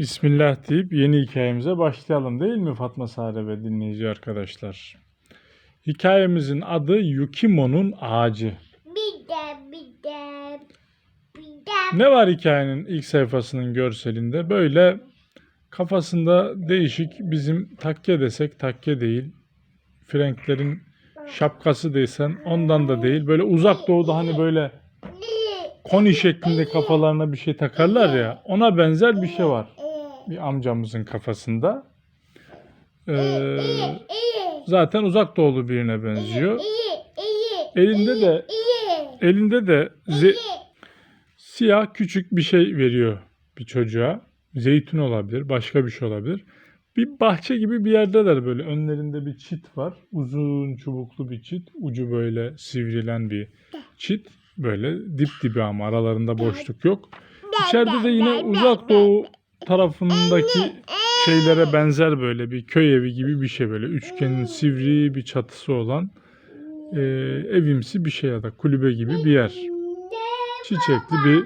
Bismillah deyip yeni hikayemize başlayalım değil mi Fatma Sare ve dinleyici arkadaşlar? Hikayemizin adı Yukimo'nun Ağacı. Bir de bir de bir de Ne var hikayenin ilk sayfasının görselinde? Böyle kafasında değişik bizim takke desek takke değil. Frenklerin şapkası desen ondan da değil. Böyle uzak doğuda hani böyle koni şeklinde kafalarına bir şey takarlar ya. Ona benzer bir şey var. Bir amcamızın kafasında. Ee, zaten uzak doğulu birine benziyor. Elinde de elinde de siyah küçük bir şey veriyor bir çocuğa. Zeytin olabilir, başka bir şey olabilir. Bir bahçe gibi bir yerdeler böyle. Önlerinde bir çit var. Uzun çubuklu bir çit. Ucu böyle sivrilen bir çit. Böyle dip dibi ama aralarında boşluk yok. İçeride de yine uzak doğu tarafındaki şeylere benzer böyle bir köy evi gibi bir şey böyle. Üçgenin sivri bir çatısı olan e, evimsi bir şey ya da kulübe gibi bir yer. Çiçekli bir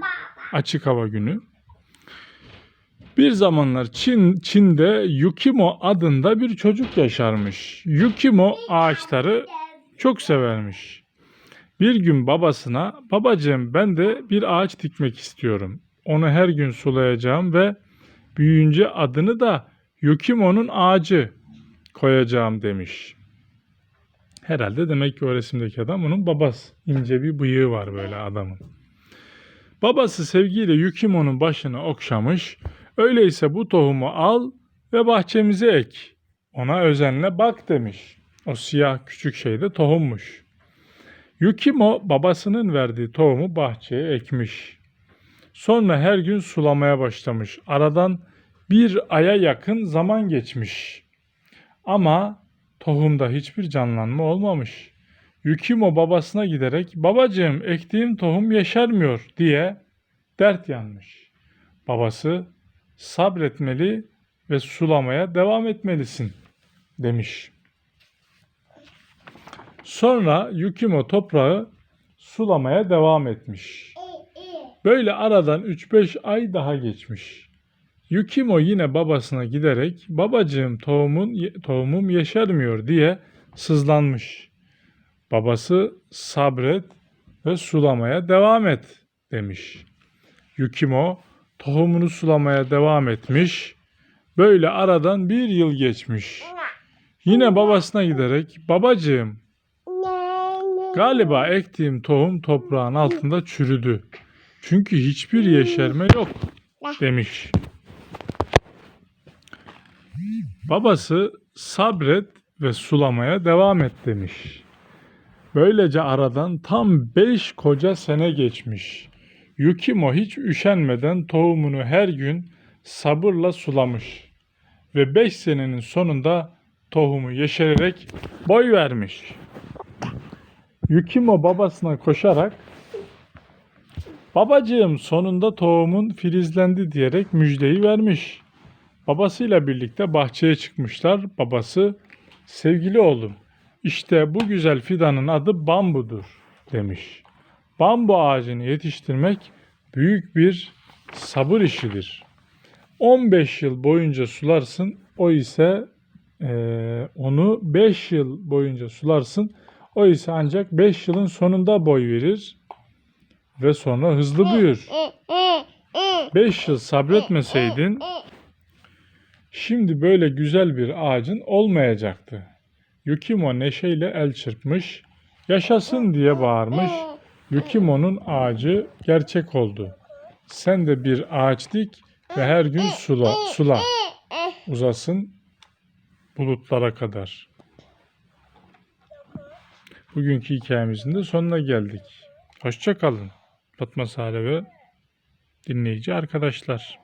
açık hava günü. Bir zamanlar Çin Çin'de Yukimo adında bir çocuk yaşarmış. Yukimo ağaçları çok severmiş. Bir gün babasına, babacığım ben de bir ağaç dikmek istiyorum. Onu her gün sulayacağım ve büyüyünce adını da Yukimo'nun ağacı koyacağım demiş. Herhalde demek ki o resimdeki adam onun babası. İnce bir bıyığı var böyle adamın. Babası sevgiyle Yukimo'nun başını okşamış. Öyleyse bu tohumu al ve bahçemize ek. Ona özenle bak demiş. O siyah küçük şey de tohummuş. Yukimo babasının verdiği tohumu bahçeye ekmiş. Sonra her gün sulamaya başlamış. Aradan bir aya yakın zaman geçmiş. Ama tohumda hiçbir canlanma olmamış. Yukimo babasına giderek babacığım ektiğim tohum yeşermiyor diye dert yanmış. Babası sabretmeli ve sulamaya devam etmelisin demiş. Sonra Yukimo toprağı sulamaya devam etmiş. Böyle aradan 3-5 ay daha geçmiş. Yukimo yine babasına giderek babacığım tohumun, tohumum yeşermiyor diye sızlanmış. Babası sabret ve sulamaya devam et demiş. Yukimo tohumunu sulamaya devam etmiş. Böyle aradan bir yıl geçmiş. Yine babasına giderek babacığım galiba ektiğim tohum toprağın altında çürüdü. Çünkü hiçbir yeşerme yok demiş. Babası sabret ve sulamaya devam et demiş. Böylece aradan tam beş koca sene geçmiş. Yukimo hiç üşenmeden tohumunu her gün sabırla sulamış. Ve beş senenin sonunda tohumu yeşererek boy vermiş. Yukimo babasına koşarak Babacığım sonunda tohumun filizlendi diyerek müjdeyi vermiş. Babasıyla birlikte bahçeye çıkmışlar. Babası, sevgili oğlum, işte bu güzel fidanın adı bambudur demiş. Bambu ağacını yetiştirmek büyük bir sabır işidir. 15 yıl boyunca sularsın, o ise eee, onu 5 yıl boyunca sularsın, o ise ancak 5 yılın sonunda boy verir ve sonra hızlı büyür. 5 yıl sabretmeseydin şimdi böyle güzel bir ağacın olmayacaktı. Yukimo neşeyle el çırpmış, yaşasın diye bağırmış. Yukimo'nun ağacı gerçek oldu. Sen de bir ağaç dik ve her gün sula, sula. Uzasın bulutlara kadar. Bugünkü hikayemizin de sonuna geldik. Hoşça kalın. Fatma Sare ve dinleyici arkadaşlar.